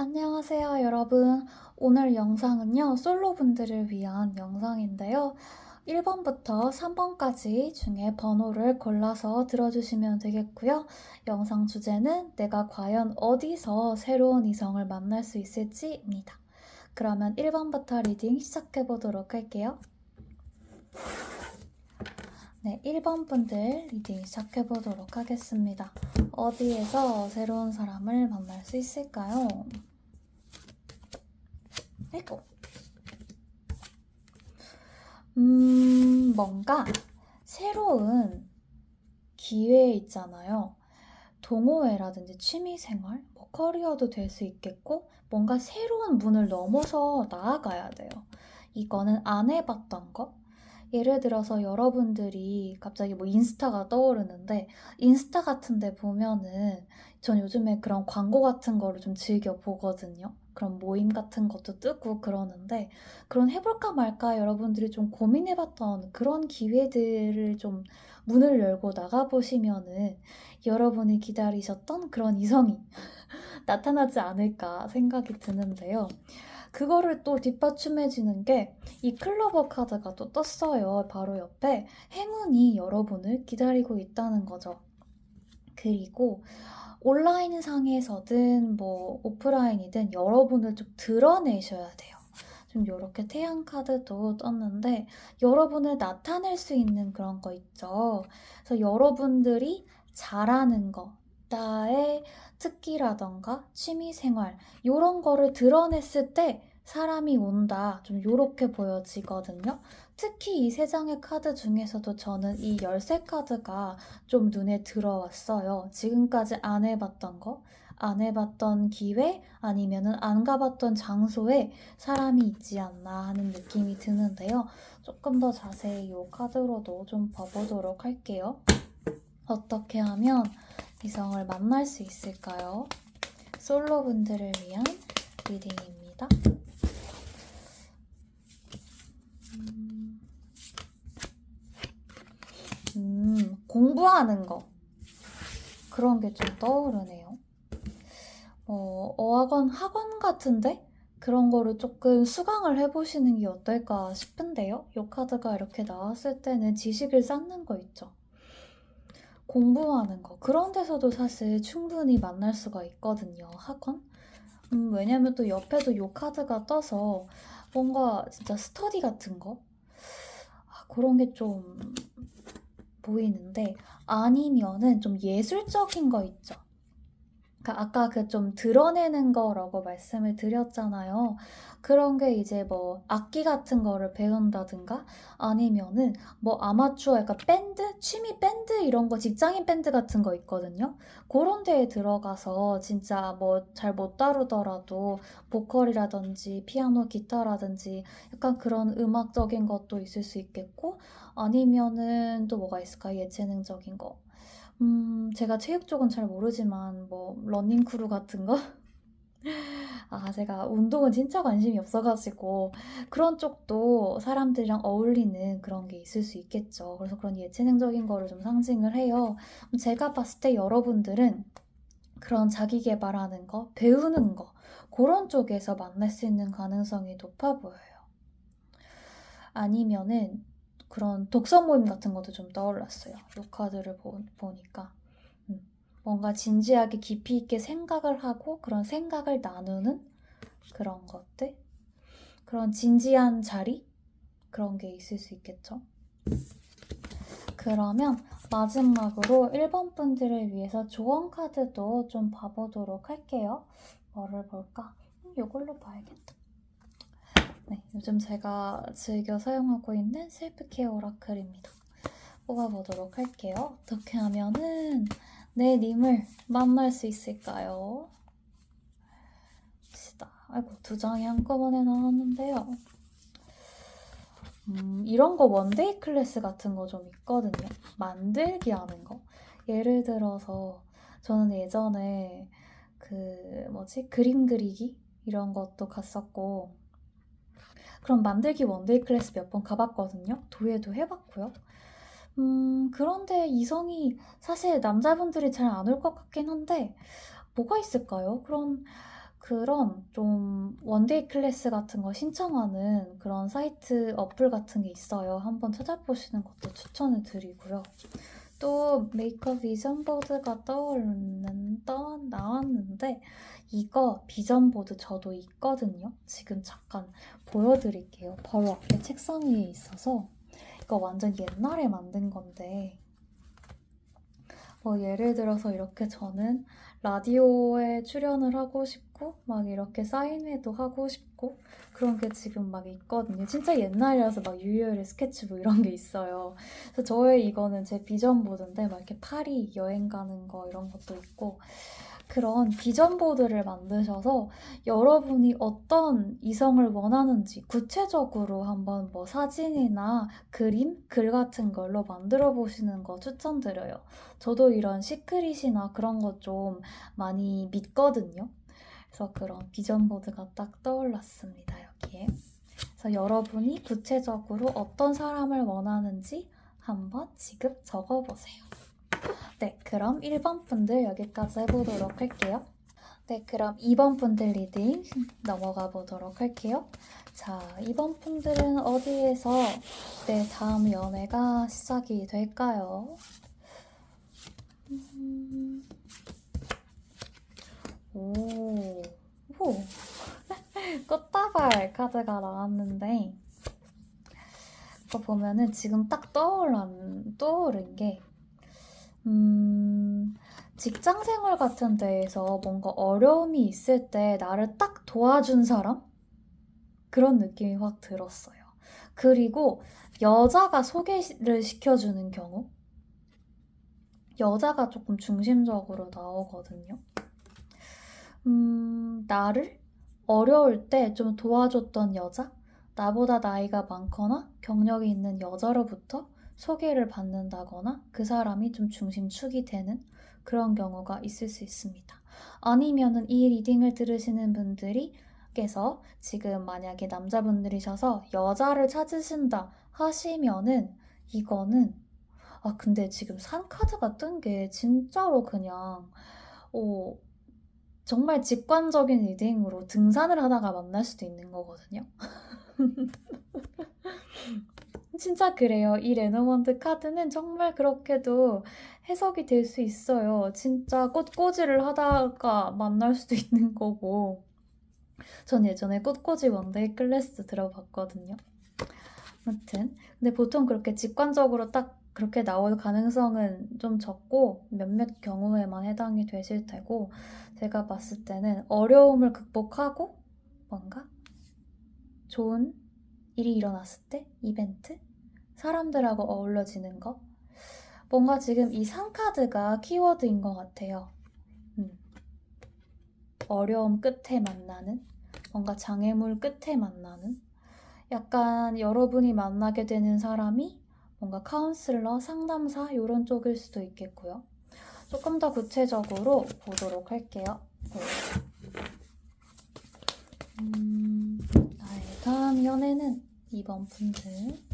안녕하세요, 여러분. 오늘 영상은요, 솔로분들을 위한 영상인데요. 1번부터 3번까지 중에 번호를 골라서 들어주시면 되겠고요. 영상 주제는 내가 과연 어디서 새로운 이성을 만날 수 있을지입니다. 그러면 1번부터 리딩 시작해 보도록 할게요. 네, 1번 분들 리딩 시작해 보도록 하겠습니다. 어디에서 새로운 사람을 만날 수 있을까요? 아이고. 음, 뭔가 새로운 기회 있잖아요. 동호회라든지 취미생활, 뭐 커리어도 될 수 있겠고, 뭔가 새로운 문을 넘어서 나아가야 돼요. 이거는 안 해봤던 거? 예를 들어서 여러분들이 갑자기 뭐 인스타가 떠오르는데, 인스타 같은 데 보면은 전 요즘에 그런 광고 같은 거를 좀 즐겨 보거든요. 그런 모임 같은 것도 뜨고 그러는데 그런 해볼까 말까 여러분들이 좀 고민해봤던 그런 기회들을 좀 문을 열고 나가보시면은 여러분이 기다리셨던 그런 이성이 나타나지 않을까 생각이 드는데요. 그거를 또 뒷받침해지는 게 이 클로버 카드가 또 떴어요. 바로 옆에 행운이 여러분을 기다리고 있다는 거죠. 그리고 온라인 상에서든 뭐 오프라인이든 여러분을 좀 드러내셔야 돼요. 좀 이렇게 태양 카드도 떴는데 여러분을 나타낼 수 있는 그런 거 있죠. 그래서 여러분들이 잘하는 거, 나의 특기라던가 취미 생활 이런 거를 드러냈을 때 사람이 온다. 좀 요렇게 보여지거든요. 특히 이 세 장의 카드 중에서도 저는 이 열쇠 카드가 좀 눈에 들어왔어요. 지금까지 안 해봤던 거, 안 해봤던 기회, 아니면은 안 가봤던 장소에 사람이 있지 않나 하는 느낌이 드는데요. 조금 더 자세히 이 카드로도 좀 봐보도록 할게요. 어떻게 하면 이성을 만날 수 있을까요? 솔로 분들을 위한 리딩입니다. 음, 음, 공부하는 거. 그런 게 좀 떠오르네요. 어, 어학원 학원 같은데? 그런 거를 조금 수강을 해보시는 게 어떨까 싶은데요. 이 카드가 이렇게 나왔을 때는 지식을 쌓는 거 있죠. 공부하는 거. 그런 데서도 사실 충분히 만날 수가 있거든요. 학원? 음, 왜냐면 또 옆에도 요 카드가 떠서 뭔가 진짜 스터디 같은 거? 아, 그런 게 좀 보이는데 아니면은 좀 예술적인 거 있죠. 그러니까 아까 그 좀 드러내는 거라고 말씀을 드렸잖아요. 그런 게 이제 뭐 악기 같은 거를 배운다든가 아니면은 뭐 아마추어 약간 밴드, 취미 밴드 이런 거 직장인 밴드 같은 거 있거든요. 그런 데에 들어가서 진짜 뭐 잘 못 다루더라도 보컬이라든지 피아노, 기타라든지 약간 그런 음악적인 것도 있을 수 있겠고 아니면은 또 뭐가 있을까? 예체능적인 거. 음, 제가 체육 쪽은 잘 모르지만 뭐 러닝 크루 같은 거? 아, 제가 운동은 진짜 관심이 없어가지고 그런 쪽도 사람들이랑 어울리는 그런 게 있을 수 있겠죠. 그래서 그런 예체능적인 거를 좀 상징을 해요. 제가 봤을 때 여러분들은 그런 자기 개발하는 거, 배우는 거, 그런 쪽에서 만날 수 있는 가능성이 높아 보여요. 아니면은 그런 독서 모임 같은 것도 좀 떠올랐어요. 이 카드를 보, 보니까. 음, 뭔가 진지하게 깊이 있게 생각을 하고 그런 생각을 나누는 그런 것들. 그런 진지한 자리? 그런 게 있을 수 있겠죠. 그러면 마지막으로 1번 분들을 위해서 조언 카드도 좀 봐보도록 할게요. 뭐를 볼까? 음, 이걸로 봐야겠다. 네, 요즘 제가 즐겨 사용하고 있는 셀프케어 오라클입니다. 뽑아보도록 할게요. 어떻게 하면은 내 님을 만날 수 있을까요? 시다. 아이고, 두 장이 한꺼번에 나왔는데요. 음, 이런 거 원데이 클래스 같은 거 좀 있거든요. 만들기 하는 거. 예를 들어서 저는 예전에 그 뭐지? 그림 그리기 이런 것도 갔었고 그럼 만들기 원데이 클래스 몇 번 가봤거든요. 도예도 해봤고요. 음, 그런데 이성이 사실 남자분들이 잘 안 올 것 같긴 한데, 뭐가 있을까요? 그런, 그런 좀 원데이 클래스 같은 거 신청하는 그런 사이트 어플 같은 게 있어요. 한번 찾아보시는 것도 추천을 드리고요. 또 메이크업 비전 보드가 떠오르는 떠나 왔는데 이거 비전 보드 저도 있거든요. 지금 잠깐 보여드릴게요. 바로 앞에 책상 위에 있어서 이거 완전 옛날에 만든 건데 뭐 예를 들어서 이렇게 저는 라디오에 출연을 하고 싶고 막 이렇게 사인회도 하고 싶고 그런 게 지금 막 있거든요. 진짜 옛날이라서 막 유유의 스케치북 이런 게 있어요. 그래서 저의 이거는 제 비전 보드인데 막 이렇게 파리 여행 가는 거 이런 것도 있고 그런 비전 보드를 만드셔서 여러분이 어떤 이성을 원하는지 구체적으로 한번 뭐 사진이나 그림, 글 같은 걸로 만들어 보시는 거 추천드려요. 저도 이런 시크릿이나 그런 거 좀 많이 믿거든요. 그래서 그런 비전 보드가 딱 떠올랐습니다, 여기에. 그래서 여러분이 구체적으로 어떤 사람을 원하는지 한번 지금 적어보세요. 네, 그럼 1번 분들 여기까지 해보도록 할게요. 네, 그럼 2번 분들 리딩 넘어가 보도록 할게요. 자, 2번 분들은 어디에서 내 다음 연애가 시작이 될까요? 음, 오, 오, 꽃다발 카드가 나왔는데, 이거 보면은 지금 딱 떠오른, 떠오른 게, 음, 직장 생활 같은 데에서 뭔가 어려움이 있을 때 나를 딱 도와준 사람? 그런 느낌이 확 들었어요. 그리고 여자가 소개를 시켜주는 경우? 여자가 조금 중심적으로 나오거든요. 음, 나를 어려울 때 좀 도와줬던 여자? 나보다 나이가 많거나 경력이 있는 여자로부터 소개를 받는다거나 그 사람이 좀 중심축이 되는 그런 경우가 있을 수 있습니다. 아니면은 이 리딩을 들으시는 분들이 께서 지금 만약에 남자분들이셔서 여자를 찾으신다 하시면은 이거는 아 근데 지금 산 카드가 뜬 게 진짜로 그냥 어 정말 직관적인 리딩으로 등산을 하다가 만날 수도 있는 거거든요. 진짜 그래요. 이 레노먼드 카드는 정말 그렇게도 해석이 될 수 있어요. 진짜 꽃꽂이를 하다가 만날 수도 있는 거고. 전 예전에 꽃꽂이 원데이 클래스 들어봤거든요. 아무튼 근데 보통 그렇게 직관적으로 딱 그렇게 나올 가능성은 좀 적고 몇몇 경우에만 해당이 되실 테고 제가 봤을 때는 어려움을 극복하고 뭔가 좋은 일이 일어났을 때 이벤트 사람들하고 어울려지는 거 뭔가 지금 이 상카드가 키워드인 것 같아요. 음. 어려움 끝에 만나는 뭔가 장애물 끝에 만나는 약간 여러분이 만나게 되는 사람이 뭔가 카운슬러, 상담사 이런 쪽일 수도 있겠고요. 조금 더 구체적으로 보도록 할게요. 네. 음, 나의 다음 연애는 이번 분들.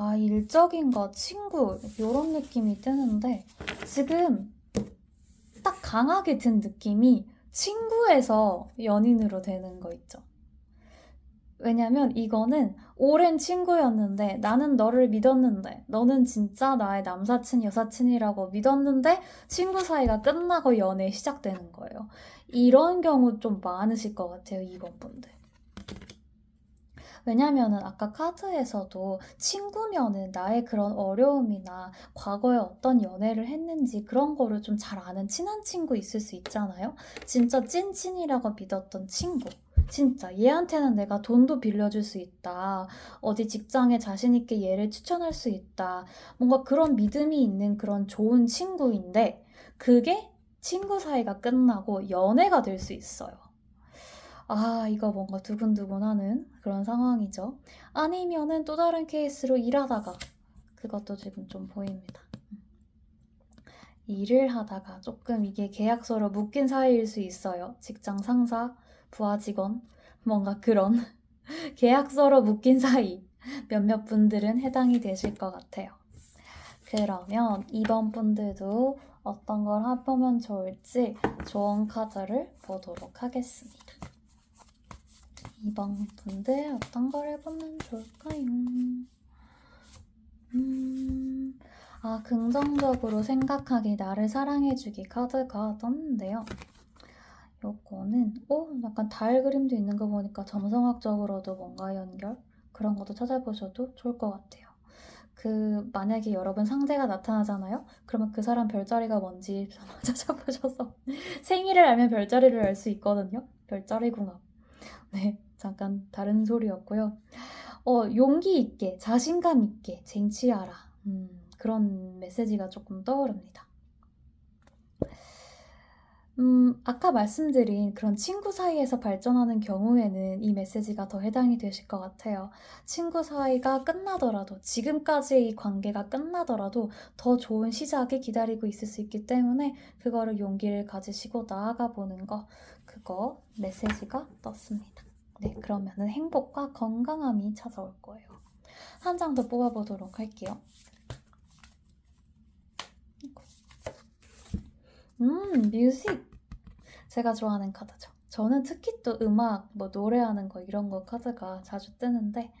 아, 일적인 거, 친구, 이런 느낌이 뜨는데, 지금 딱 강하게 든 느낌이 친구에서 연인으로 되는 거 있죠. 왜냐면 이거는 오랜 친구였는데 나는 너를 믿었는데 너는 진짜 나의 남사친, 여사친이라고 믿었는데 친구 사이가 끝나고 연애 시작되는 거예요. 이런 경우 좀 많으실 것 같아요, 이번 분들. 왜냐면은 아까 카드에서도 친구면은 나의 그런 어려움이나 과거에 어떤 연애를 했는지 그런 거를 좀 잘 아는 친한 친구 있을 수 있잖아요. 진짜 찐친이라고 믿었던 친구. 진짜 얘한테는 내가 돈도 빌려줄 수 있다. 어디 직장에 자신 있게 얘를 추천할 수 있다. 뭔가 그런 믿음이 있는 그런 좋은 친구인데 그게 친구 사이가 끝나고 연애가 될 수 있어요. 아, 이거 뭔가 두근두근 하는 그런 상황이죠. 아니면은 또 다른 케이스로 일하다가 그것도 지금 좀 보입니다. 일을 하다가 조금 이게 계약서로 묶인 사이일 수 있어요. 직장 상사, 부하 직원, 뭔가 그런 계약서로 묶인 사이 몇몇 분들은 해당이 되실 것 같아요. 그러면 이번 분들도 어떤 걸 해보면 좋을지 조언 카드를 보도록 하겠습니다. 이번 분들 어떤 걸 해보면 좋을까요? 음, 아, 긍정적으로 생각하기, 나를 사랑해주기 카드가 떴는데요. 요거는, 오, 약간 달 그림도 있는 거 보니까 점성학적으로도 뭔가 연결? 그런 것도 찾아보셔도 좋을 것 같아요. 그, 만약에 여러분 상대가 나타나잖아요? 그러면 그 사람 별자리가 뭔지 찾아보셔서 생일을 알면 별자리를 알 수 있거든요. 별자리 궁합. 네, 잠깐 다른 소리였고요. 어, 용기 있게, 자신감 있게 쟁취하라. 음, 그런 메시지가 조금 떠오릅니다. 음, 아까 말씀드린 그런 친구 사이에서 발전하는 경우에는 이 메시지가 더 해당이 되실 것 같아요. 친구 사이가 끝나더라도, 지금까지의 관계가 끝나더라도 더 좋은 시작이 기다리고 있을 수 있기 때문에 그거를 용기를 가지시고 나아가 보는 거, 그거 메시지가 떴습니다. 네, 그러면은 행복과 건강함이 찾아올 거예요. 한 장 더 뽑아보도록 할게요. 음, 뮤직. 제가 좋아하는 카드죠. 저는 특히 또 음악, 뭐 노래하는 거 이런 거 카드가 자주 뜨는데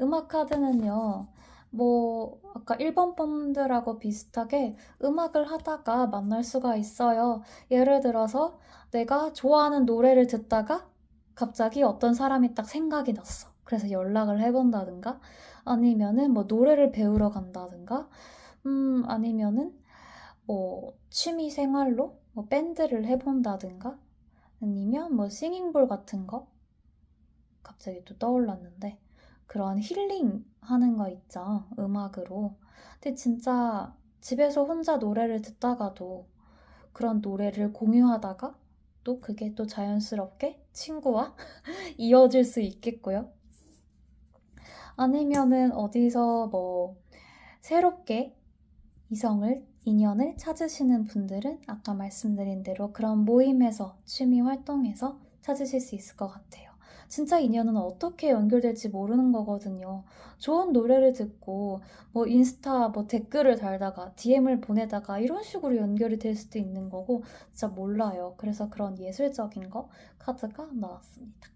음악 카드는요. 뭐 아까 1번 분들하고 비슷하게 음악을 하다가 만날 수가 있어요. 예를 들어서 내가 좋아하는 노래를 듣다가 갑자기 어떤 사람이 딱 생각이 났어. 그래서 연락을 해본다든가 아니면은 뭐 노래를 배우러 간다든가 음 아니면은 뭐 취미 생활로 뭐 밴드를 해본다든가 아니면 뭐 싱잉볼 같은 거 갑자기 또 떠올랐는데 그런 힐링 하는 거 있죠 음악으로 근데 진짜 집에서 혼자 노래를 듣다가도 그런 노래를 공유하다가 또 그게 또 자연스럽게 친구와 이어질 수 있겠고요 아니면은 어디서 뭐 새롭게 이성을 인연을 찾으시는 분들은 아까 말씀드린 대로 그런 모임에서 취미 활동에서 찾으실 수 있을 것 같아요. 진짜 인연은 어떻게 연결될지 모르는 거거든요. 좋은 노래를 듣고 뭐 인스타 뭐 댓글을 달다가 DM을 보내다가 이런 식으로 연결이 될 수도 있는 거고 진짜 몰라요. 그래서 그런 예술적인 거 카드가 나왔습니다.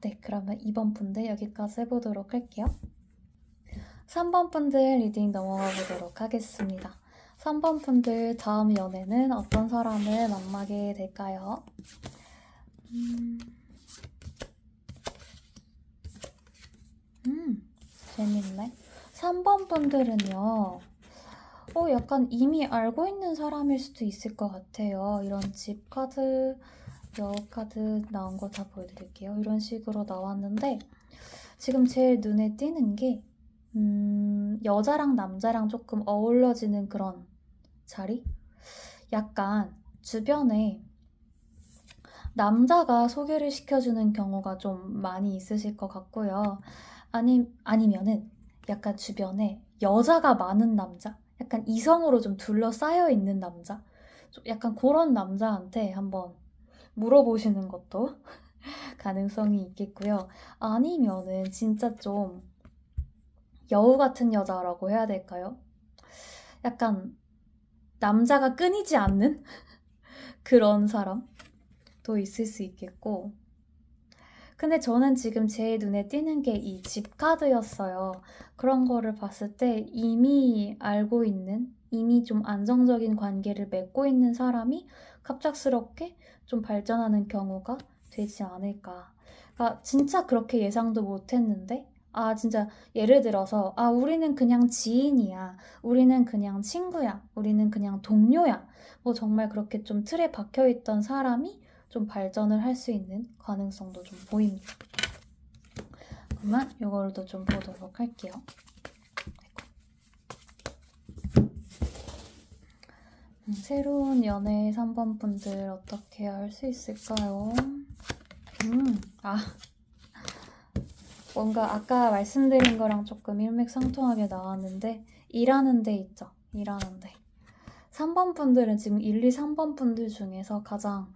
네, 그러면 2번 분들 여기까지 해보도록 할게요. 3번 분들 리딩 넘어가 보도록 하겠습니다. 3번 분들 다음 연애는 어떤 사람을 만나게 될까요? 음, 음 재밌네. 3번 분들은요, 어, 약간 이미 알고 있는 사람일 수도 있을 것 같아요. 이런 집 카드, 여 카드 나온 거 다 보여드릴게요. 이런 식으로 나왔는데, 지금 제일 눈에 띄는 게, 음, 여자랑 남자랑 조금 어우러지는 그런 자리? 약간 주변에 남자가 소개를 시켜주는 경우가 좀 많이 있으실 것 같고요. 아니, 아니면은 약간 주변에 여자가 많은 남자? 약간 이성으로 좀 둘러싸여 있는 남자? 좀 약간 그런 남자한테 한번 물어보시는 것도 가능성이 있겠고요. 아니면은 진짜 좀 여우 같은 여자라고 해야 될까요? 약간 남자가 끊이지 않는 그런 사람도 있을 수 있겠고. 근데 저는 지금 제 눈에 띄는 게 이 집 카드였어요. 그런 거를 봤을 때 이미 알고 있는, 이미 좀 안정적인 관계를 맺고 있는 사람이 갑작스럽게 좀 발전하는 경우가 되지 않을까. 그러니까 진짜 그렇게 예상도 못 했는데, 아, 진짜 예를 들어서, 아, 우리는 그냥 지인이야. 우리는 그냥 친구야. 우리는 그냥 동료야. 뭐 정말 그렇게 좀 틀에 박혀 있던 사람이 좀 발전을 할 수 있는 가능성도 좀 보입니다. 그러면 이걸도 좀 보도록 할게요. 음, 새로운 연애 3번 분들 어떻게 할 수 있을까요? 음, 아. 뭔가 아까 말씀드린 거랑 조금 일맥상통하게 나왔는데 일하는 데 있죠. 일하는 데. 3번 분들은 지금 1, 2, 3번 분들 중에서 가장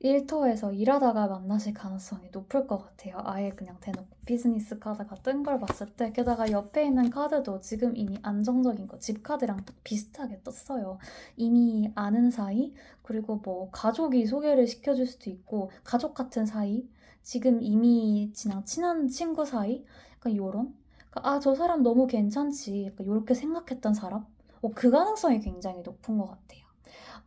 일터에서 일하다가 만나실 가능성이 높을 것 같아요. 아예 그냥 대놓고 비즈니스 카드가 뜬 걸 봤을 때 게다가 옆에 있는 카드도 지금 이미 안정적인 거 집 카드랑 비슷하게 떴어요. 이미 아는 사이 그리고 뭐 가족이 소개를 시켜줄 수도 있고 가족 같은 사이 지금 이미 그냥 친한 친구 사이 약간 요런 아저 사람 너무 괜찮지 요렇게 생각했던 사람 어, 그 가능성이 굉장히 높은 것 같아요.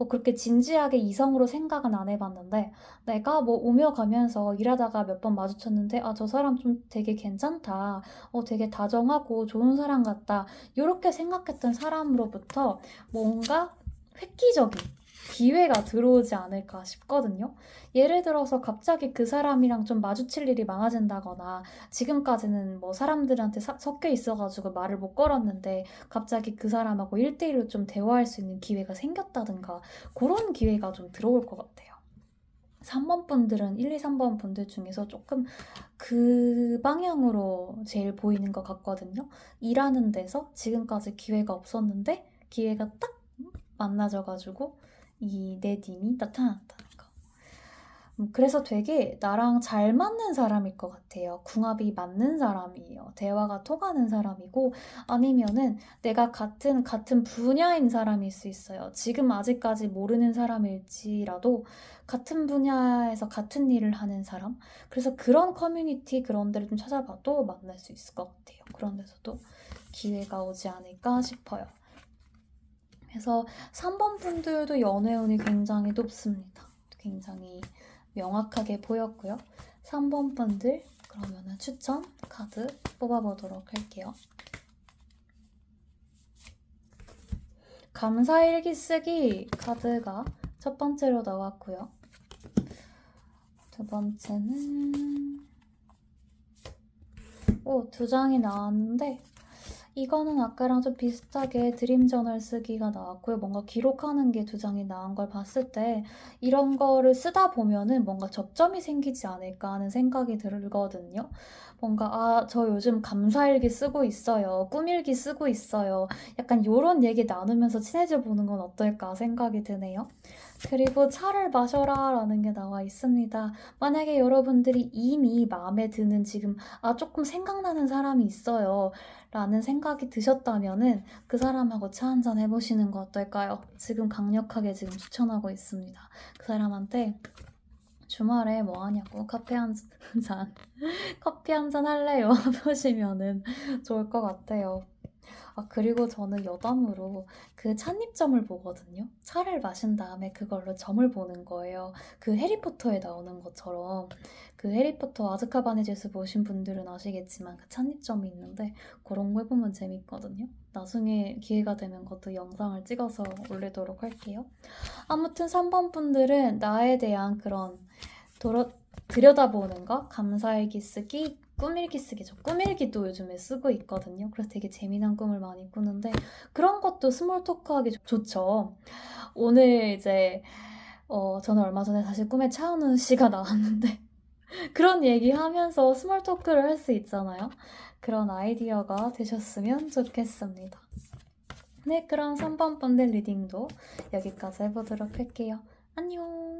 뭐 그렇게 진지하게 이성으로 생각은 안 해봤는데 내가 뭐 오며 가면서 일하다가 몇 번 마주쳤는데 아 저 사람 좀 되게 괜찮다. 어 되게 다정하고 좋은 사람 같다. 이렇게 생각했던 사람으로부터 뭔가 획기적인 기회가 들어오지 않을까 싶거든요. 예를 들어서 갑자기 그 사람이랑 좀 마주칠 일이 많아진다거나 지금까지는 뭐 사람들한테 사- 섞여 있어가지고 말을 못 걸었는데 갑자기 그 사람하고 1대1로 좀 대화할 수 있는 기회가 생겼다든가 그런 기회가 좀 들어올 것 같아요. 3번 분들은 1, 2, 3번 분들 중에서 조금 그 방향으로 제일 보이는 것 같거든요. 일하는 데서 지금까지 기회가 없었는데 기회가 딱 만나져가지고 이 내 님이 나타났다는 거. 음, 그래서 되게 나랑 잘 맞는 사람일 것 같아요. 궁합이 맞는 사람이에요. 대화가 통하는 사람이고 아니면은 내가 같은 같은 분야인 사람일 수 있어요. 지금 아직까지 모르는 사람일지라도 같은 분야에서 같은 일을 하는 사람. 그래서 그런 커뮤니티 그런 데를 좀 찾아봐도 만날 수 있을 것 같아요. 그런 데서도 기회가 오지 않을까 싶어요. 그래서 3번 분들도 연애운이 굉장히 높습니다. 굉장히 명확하게 보였고요. 3번 분들 그러면은 추천 카드 뽑아보도록 할게요. 감사일기 쓰기 카드가 첫 번째로 나왔고요. 두 번째는 오, 두 장이 나왔는데 이거는 아까랑 좀 비슷하게 드림 저널 쓰기가 나왔고요. 뭔가 기록하는 게 두 장이 나온 걸 봤을 때 이런 거를 쓰다 보면은 뭔가 접점이 생기지 않을까 하는 생각이 들거든요. 뭔가 아, 저 요즘 감사일기 쓰고 있어요. 꿈일기 쓰고 있어요. 약간 요런 얘기 나누면서 친해져 보는 건 어떨까 생각이 드네요. 그리고 차를 마셔라 라는 게 나와 있습니다. 만약에 여러분들이 이미 마음에 드는 지금 아, 조금 생각나는 사람이 있어요. 라는 생각이 드셨다면은 그 사람하고 차 한잔 해보시는 거 어떨까요? 지금 강력하게 지금 추천하고 있습니다. 그 사람한테 주말에 뭐 하냐고 커피 한 잔, 커피 한 잔 할래요? 하시면은 좋을 것 같아요. 아, 그리고 저는 여담으로 그 찻잎점을 보거든요. 차를 마신 다음에 그걸로 점을 보는 거예요. 그 해리포터에 나오는 것처럼. 그 해리포터 아즈카반의 제수 보신 분들은 아시겠지만 그 찻잎점이 있는데 그런 거 해보면 재밌거든요. 나중에 기회가 되면 그것도 영상을 찍어서 올리도록 할게요. 아무튼 3번 분들은 나에 대한 그런 도로, 들여다보는 거, 감사일기 쓰기, 꿈일기 쓰기. 저 꿈일기도 요즘에 쓰고 있거든요. 그래서 되게 재미난 꿈을 많이 꾸는데 그런 것도 스몰 토크하기 좋- 좋죠. 오늘 이제 어, 저는 얼마 전에 사실 꿈에 차은우 씨가 나왔는데 그런 얘기하면서 스몰 토크를 할 수 있잖아요. 그런 아이디어가 되셨으면 좋겠습니다. 네, 그럼 3번 분들 리딩도 여기까지 해보도록 할게요. 안녕!